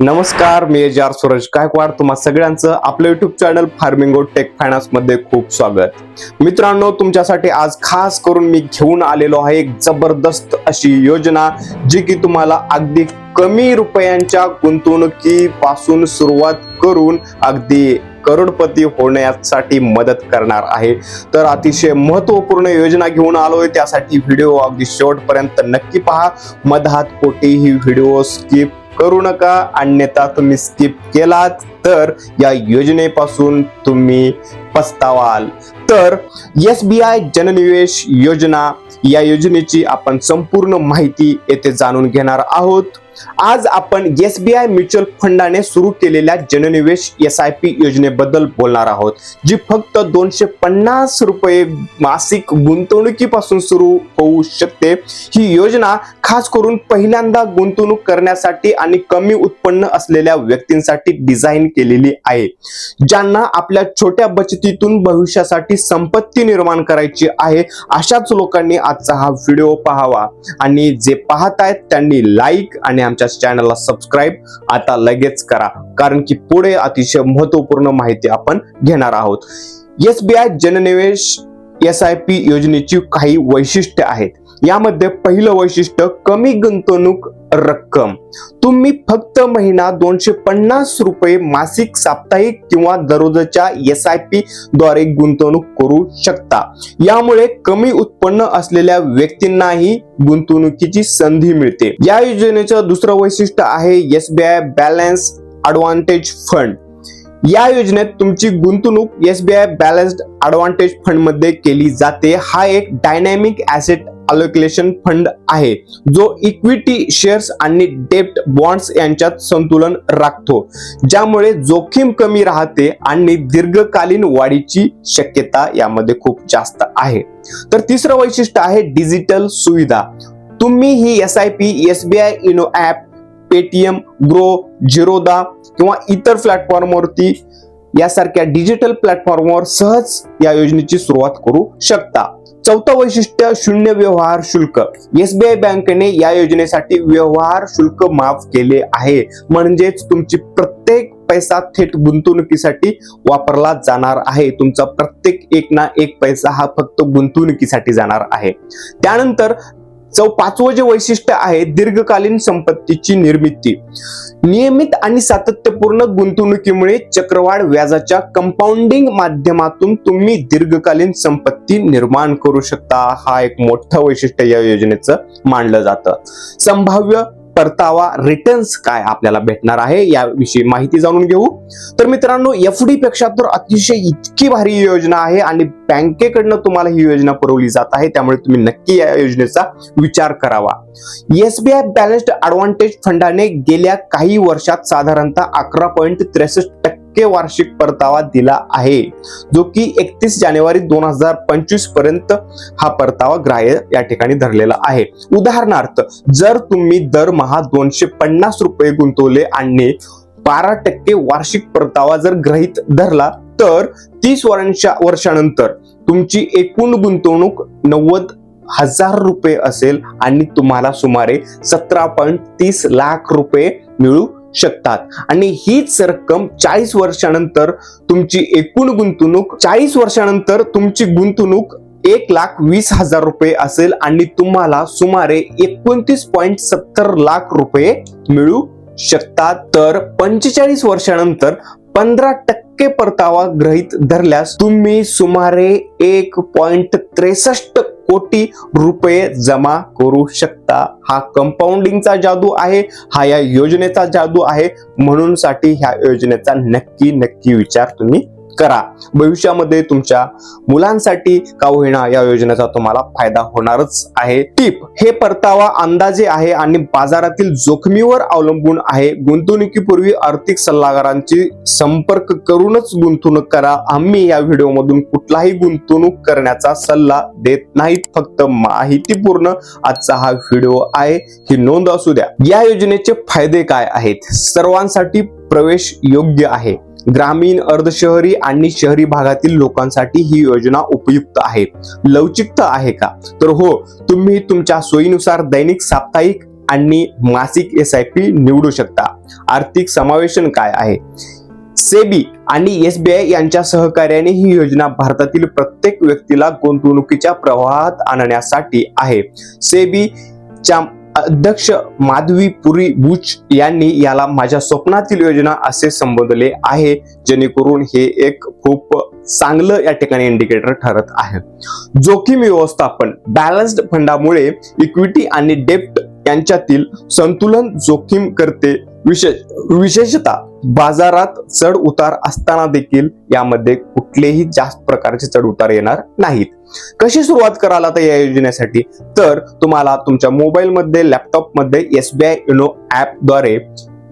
नमस्कार मी एजार सूरज गायकवाड. तुम्हा सगळ्यांचं आपलं युट्यूब चॅनल फार्मिंगो टेक फायनान्समध्ये खूप स्वागत. मित्रांनो तुमच्यासाठी आज खास करून मी घेऊन आलेलो आहे एक जबरदस्त अशी योजना जी की तुम्हाला अगदी कमी रुपयांच्या गुंतवणुकीपासून सुरुवात करून अगदी करोडपती होण्यासाठी मदत करणार आहे. तर अतिशय महत्त्वपूर्ण योजना घेऊन आलोय. त्यासाठी व्हिडिओ अगदी शेवटपर्यंत नक्की पहा. मधात कोठेही व्हिडिओ स्किप करू नका. अन्यथा तुम्ही स्किप केलात तर या योजनेपासून तुम्ही पस्तावाल. तर एस बी आय जननिवेश योजना या योजनेची आपण संपूर्ण माहिती येथे जाणून घेणार आहोत. आज आपण एस बी आय म्युच्युअल फंडाने सुरू केलेल्या जननिवेश एस आय पी योजनेबद्दल बोलणार आहोत जी फक्त दोनशे पन्नास रुपये मासिक गुंतवणुकीपासून सुरू होऊ शकते. ही योजना खास करून पहिल्यांदा गुंतवणूक करण्यासाठी आणि कमी उत्पन्न असलेल्या व्यक्तींसाठी डिझाईन केलेली आहे ज्यांना आपल्या छोट्या बचतीतून भविष्यासाठी संपत्ती निर्माण करायची आहे अशाच लोकांनी आजचा हा व्हिडिओ पाहावा. आणि जे पाहत आहेत त्यांनी लाईक आणि आमच्या चॅनलला सबस्क्राईब आता लगेच करा कारण की पुढे अतिशय महत्त्वपूर्ण माहिती आपण घेणार आहोत. S B I JanNivesh S I P योजनेची काही वैशिष्ट्य आहेत. यामध्ये पहिलं वैशिष्ट्य कमी गुंतवणूक रक्कम. तुम्ही फक्त महिना दोनशे पन्नास रुपये मासिक साप्ताहिक किंवा दररोजच्या एस आय पी द्वारे गुंतवणूक करू शकता. यामुळे कमी उत्पन्न असलेल्या व्यक्तींनाही गुंतवणुकीची संधी मिळते. या योजनेचं दुसरं वैशिष्ट्य आहे S B I balance advantage fund या योजनेत तुमची गुंतवणूक S B I balanced advantage फंडमध्ये केली जाते. हा एक डायनॅमिक ऍसेट अलोकेशन फंड आहे जो इक्विटी शेअर्स आणि डेप्ट बॉन्ड्स यांच्यात संतुलन राखतो. ज्यामुळे जोखीम कमी राहते आणि दीर्घकालीन वाढीची शक्यता यामध्ये खूप जास्त आहे. तर तिसरं वैशिष्ट्य आहे डिजिटल सुविधा. तुम्ही ही S I P S B I YONO app Paytm Groww Zerodha किंवा इतर प्लॅटफॉर्मवरती यासारख्या डिजिटल प्लॅटफॉर्मवर सहज या योजनेची सुरुवात करू शकता. चौथं वैशिष्ट्य शून्य व्यवहार शुल्क. एसबीआय बँकेने या योजनेसाठी व्यवहार शुल्क माफ केले आहे. म्हणजेच तुमची प्रत्येक पैसा थेट गुंतवणुकीसाठी वापरला जाणार आहे. तुमचा प्रत्येक एक ना एक पैसा हा फक्त गुंतवणुकीसाठी जाणार आहे. त्यानंतर चौ पाचवं जे वैशिष्ट्य आहे दीर्घकालीन संपत्तीची निर्मिती. नियमित आणि सातत्यपूर्ण गुंतवणुकीमुळे चक्रवाढ व्याजाच्या कंपाऊंडिंग माध्यमातून तुम्ही दीर्घकालीन संपत्ती निर्माण करू शकता. हा एक मोठं वैशिष्ट्य या योजनेचं मानलं जातं. संभाव्य परतावा रिटर्न्स काय आपल्याला भेटणार आहे याविषयी माहिती जाणून घेऊ. तर मित्रांनो एफ डी पेक्षा तर अतिशय इतकी भारी योजना आहे आणि बँकेकडनं तुम्हाला ही योजना पुरवली जात आहे. त्यामुळे तुम्ही नक्की या योजनेचा विचार करावा. एसबीआय बॅलन्स्ड ॲडव्हान्टेज फंडाने गेल्या काही वर्षात साधारणतः अकरा पॉईंट त्रेसष्ट टक्के वार्षिक परतावा दिला आहे जो की एकतीस जानेवारी दोन हजार पंचवीसपर्यंत हा परतावा ग्राह्य या ठिकाणी धरलेला आहे. उदाहरणार्थ जर तुम्ही दरमहा दोनशे पन्नास रुपये गुंतवले आणि बारा टक्के वार्षिक परतावा जर ग्रहित धरला तर तीस वर्षा वर्षानंतर तुमची एकूण गुंतवणूक नव्वद हजार रुपये असेल आणि तुम्हाला सुमारे सतरा पॉईंट तीस लाख रुपये मिळू शकतात. आणि हीच रक्कम चाळीस वर्षानंतर तुमची एकूण गुंतवणूक चाळीस वर्षानंतर तुमची गुंतवणूक एक लाख वीस हजार रुपये असेल आणि तुम्हाला सुमारे एकोणतीस पॉईंट सत्तर लाख रुपये मिळू शकतात. तर पंचेचाळीस वर्षानंतर पंधरा टक्के परतावा गृहीत धरल्यास तुम्ही सुमारे एक पॉइंट त्रेसष्ट कोटी रुपये जमा करू शकता. हा कंपाऊंडिंगचा जादू आहे हा या योजनेचा जादू आहे. म्हणून साठी ह्या योजनेचा नक्की नक्की विचार तुम्ही करा. भविष्यामध्ये तुमच्या मुलांसाठी का होईना या योजनेचा तुम्हाला फायदा होणारच आहे. टिप हे परतावा अंदाजे आहे आणि बाजारातील जोखमीवर अवलंबून आहे. गुंतवणुकीपूर्वी आर्थिक सल्लागारांची संपर्क करूनच गुंतवणूक करा. आम्ही या व्हिडिओमधून कुठलाही गुंतवणूक करण्याचा सल्ला देत नाहीत. फक्त माहितीपूर्ण आजचा हा व्हिडिओ आहे. ही नोंद असू द्या. या योजनेचे फायदे काय आहेत? सर्वांसाठी प्रवेश योग्य आहे. ग्रामीण अर्धशहरी आणि शहरी भागातील लोकांसाठी ही योजना उपयुक्त आहे. लवचिकता आहे का? तर हो तुम्ही तुमच्या सोयीनुसार दैनिक साप्ताहिक आणि मासिक एस आय पी निवडू शकता. आर्थिक समावेशन काय आहे? सेबी आणि एसबीआय यांच्या सहकार्याने ही योजना भारतातील प्रत्येक व्यक्तीला गुंतवणुकीच्या प्रवाहात आणण्यासाठी आहे. सेबीच्या अध्यक्ष माधवी पुरी बुच यांनी याला माझ्या स्वप्नातील योजना असे संबोधले आहे जेणेकरून हे एक खूप चांगलं या ठिकाणी इंडिकेटर ठरत आहे. जोखीम व्यवस्थापन बॅलन्स्ड फंडामुळे इक्विटी आणि डेप्ट यांच्यातील संतुलन जोखीम करते विशेष विशेषतः बाजारात चढ उतार असताना देखील यामध्ये कुठलेही जास्त प्रकारचे चढ उतार येणार नाहीत. कशी सुरुवात कराल आता या योजनेसाठी? तर तुम्हाला तुमच्या मोबाईलमध्ये लॅपटॉपमध्ये एस बी आय युनो ॲपद्वारे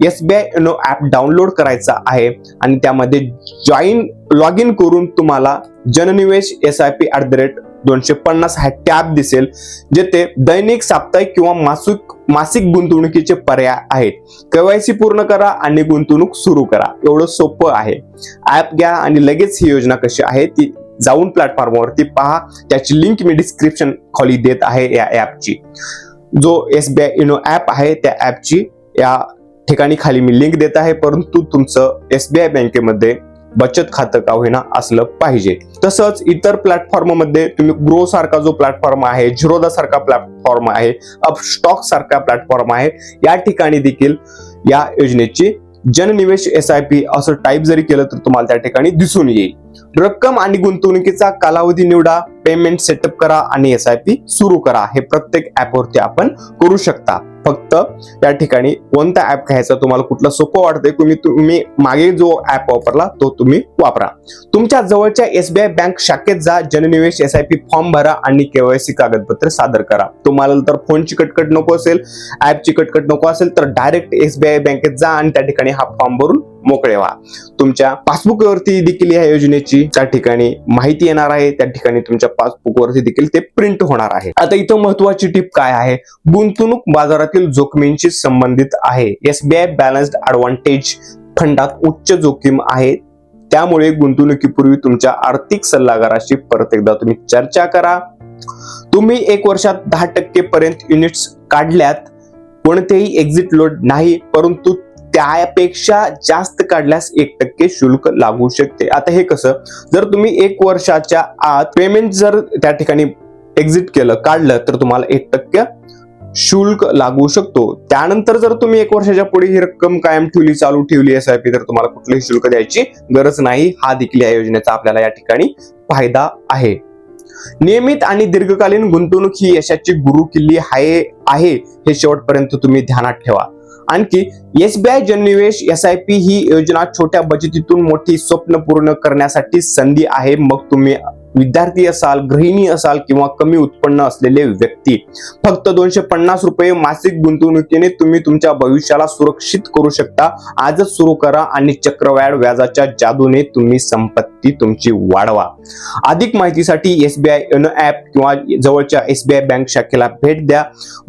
S B I YONO app download करायचा आहे आणि त्यामध्ये जॉईन लॉग इन करून तुम्हाला JanNivesh S I P at the rate दोनशे पन्नास हा टॅब दिसेल जेथे दैनिक साप्ताहिक किंवा मासिक मासिक गुंतवणुकीचे पर्याय आहेत. केवायसी पूर्ण करा आणि गुंतवणूक सुरू करा. एवढं सोपं आहे. ऍप घ्या आणि लगेच ही योजना कशी आहे ती जाऊन प्लॅटफॉर्मवरती पहा. त्याची लिंक मी डिस्क्रिप्शन खाली देत आहे या ऍपची जो S B I YONO app आहे त्या ऍपची या ठिकाणी खाली मी लिंक देत आहे. परंतु तुमचं एस बी आय बँकेमध्ये बचत खातं का होईना असलं पाहिजे. तसंच इतर प्लॅटफॉर्ममध्ये तुम्ही ग्रो सारखा जो प्लॅटफॉर्म आहे झिरोदा सारखा प्लॅटफॉर्म आहे अपस्टॉक सारखा प्लॅटफॉर्म आहे या ठिकाणी देखील या योजनेची जननिवेश एस आय पी असं टाईप जरी केलं तर तुम्हाला त्या ठिकाणी दिसून येईल. रक्कम आणि गुंतवणुकीचा कालावधी निवडा पेमेंट सेटअप करा आणि एस आय पी सुरू करा. हे प्रत्येक ऍपवरती आपण करू शकता. फक्त या ठिकाणी कोणता ऍप घ्यायचा तुम्हाला कुठलं सोपं वाटतंय तुम्ही तुम्ही मागे जो ऍप वापरला तो तुम्ही वापरा. तुमच्या जवळच्या एसबीआय बँक शाखेत जा Jannivesh S I P form भरा आणि केवायसी कागदपत्र सादर करा. तुम्हाला तर फोनची कटकट नको असेल ऍपची कटकट नको असेल तर डायरेक्ट एसबीआय बँकेत जा आणि त्या ठिकाणी हा फॉर्म भरून मोकळे व्हा. तुमच्या पासबुकवरती देखील या योजनेची त्या ठिकाणी माहिती येणार आहे. त्या ठिकाणी तुमच्या पासबुकवरती देखील ते प्रिंट होणार आहे. आता इथं महत्वाची टीप काय आहे? गुंतवणूक बाजारातील जोखमींशी संबंधित आहे. एसबीआय बॅलन्स्ड ऍडव्हान्टेज फंडात उच्च जोखीम आहे. त्यामुळे गुंतवणुकीपूर्वी तुमच्या आर्थिक सल्लागाराशी परत एकदा तुम्ही चर्चा करा. तुम्ही एक वर्षात दहा टक्के पर्यंत युनिट्स काढल्यात. कोणतेही एक्झिट लोड नाही परंतु त्यापेक्षा जास्त काढल्यास एक टक्के शुल्क लागू शकते. आता हे कसं? जर तुम्ही एक वर्षाच्या आत पेमेंट जर त्या ठिकाणी एक्झिट केलं काढलं तर तुम्हाला एक टक्के शुल्क लागू शकतो. त्यानंतर जर तुम्ही एक वर्षाच्या पुढे ही रक्कम कायम ठेवली चालू ठेवली एस आय पी तर तुम्हाला कुठलंही शुल्क द्यायची गरज नाही. हा देखील या योजनेचा आपल्याला या ठिकाणी फायदा आहे. नियमित आणि दीर्घकालीन गुंतवणूक ही यशाची गुरु किल्ली आहे आहे. हे शेवटपर्यंत तुम्ही ध्यानात ठेवा. आणखी एसबीआय जननिवेश एस आय पी ही योजना छोट्या बचतीतून मोठी स्वप्न पूर्ण करण्यासाठी संधी आहे. मग तुम्ही विद्यार्थी असाल गृहिणी असाल किंवा कमी उत्पन्न असलेले व्यक्ती फक्त दोनशे पन्नास रुपये मासिक गुंतवणुकीने तुम्ही तुमच्या भविष्याला सुरक्षित करू शकता. आजच सुरू करा आणि चक्रवाढ व्याजाच्या जादूने तुम्ही संपत्ती तुमची वाढवा. अधिक माहितीसाठी एसबीआय एनो ऍप किंवा जवळच्या एसबीआय बँक शाखेला भेट द्या.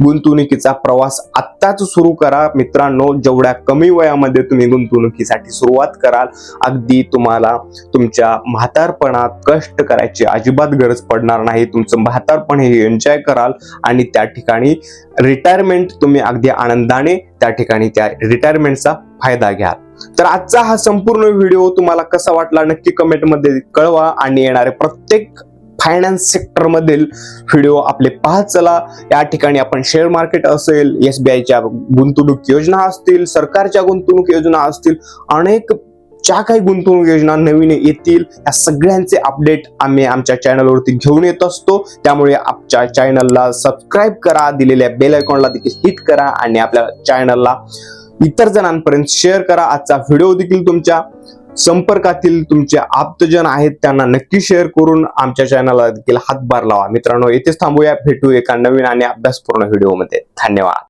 गुंतवणुकीचा प्रवास आत्ताच सुरू करा. मित्रांनो जेवढ्या कमी वयामध्ये तुम्ही गुंतवणुकीसाठी सुरुवात कराल अगदी तुम्हाला तुमच्या म्हातारपणात कष्ट करायचे अजिबात गरज पडणार नाही. तुमचं म्हातारपण हे एन्जॉय कराल आणि त्या ठिकाणी रिटायरमेंट तुम्ही अगदी आनंदाने त्या ठिकाणी त्या रिटायरमेंटचा फायदा घ्याल. तर आजचा हा संपूर्ण व्हिडिओ तुम्हाला कसा वाटला नक्की कमेंटमध्ये कळवा आणि येणारे प्रत्येक फायनान्स सेक्टरमधील व्हिडिओ आपले पाहत चला. या ठिकाणी आपण शेअर मार्केट असेल एस बी आयच्या गुंतवणूक योजना असतील सरकारच्या गुंतवणूक योजना असतील अनेक ज्या काही गुंतवणूक योजना नवीन येतील या सगळ्यांचे अपडेट आम्ही आमच्या चॅनलवरती घेऊन येत असतो. त्यामुळे आमच्या चॅनलला सबस्क्राईब करा दिलेल्या बेल आयकॉनला देखील हिट करा आणि आपल्या चॅनलला इतर जणांपर्यंत शेअर करा. आजचा व्हिडिओ देखील तुमच्या संपर्कातील तुमचे आप्तजन आहेत त्यांना नक्की शेअर करून आमच्या चॅनलला देखील हातभार लावा. मित्रांनो येथेच थांबूया. भेटू एका नवीन आणि अभ्यासपूर्ण व्हिडिओमध्ये धन्यवाद.